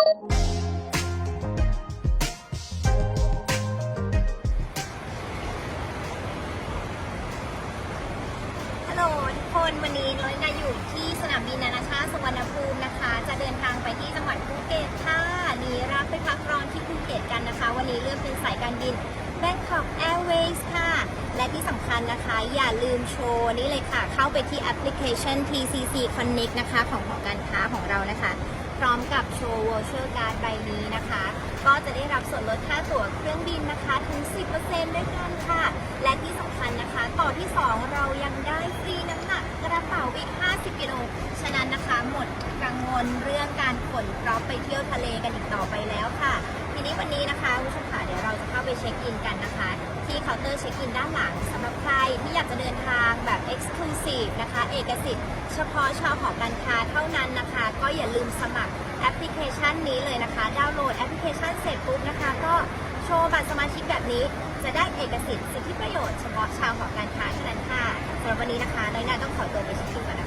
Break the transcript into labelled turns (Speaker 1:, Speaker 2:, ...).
Speaker 1: ฮัลโหลทุกคนวันนี้น้อยนาอยู่ที่สนามบินนานาชาติสุวรรณภูมินะคะ จะเดินทางไปที่จังหวัดภูเก็ตค่ะนีรักไปพักร้อนที่ภูเก็ตกันนะคะ วันนี้เลือกเป็นสายการบิน Bangkok Airways ค่ะ และที่สำคัญนะคะ อย่าลืมโชว์นี่เลยค่ะ เข้าไปที่แอปพลิเคชัน TCC Connect นะคะ ของหอการค้าของเรานะคะ พร้อมกับโชว์ Virtual Card ใบนี้นะคะ ก็จะได้รับส่วนลดค่าตั๋วเครื่องบินนะคะถึง 10%ด้วยกันค่ะ และที่สำคัญนะคะ ต่อที่ 2 เรายังได้ฟรีน้ำหนักกระเป๋าอีก 50 กิโล ฉะนั้นนะคะหมดกังวลเรื่องการขนกรอบไปเที่ยวทะเลกันอีกต่อไปแล้วค่ะ ทีนี้วันนี้นะคะคุณผู้ชมค่ะเดี๋ยวเราจะเข้าไปเช็คอินกันนะคะ ที่เคาน์เตอร์เช็คอินด้านหลังสำหรับใครที่อยากจะเดินทางแบบ Exclusive นะคะ เอกสิทธิ์เฉพาะชาวหอการค้าเท่านั้นนะคะ อย่าลืมสมัครแอปพลิเคชันนี้เลยนะคะ ดาวน์โหลดแอปพลิเคชันเสร็จปุ๊บนะคะ ก็โชว์บัตรสมาชิกแบบนี้ จะได้เอกสิทธิ์สิทธิประโยชน์เฉพาะชาวหอการค้าเท่านั้นค่ะสำหรับวันนี้นะคะน้อยนาต้องขอตัวไปชิมก่อน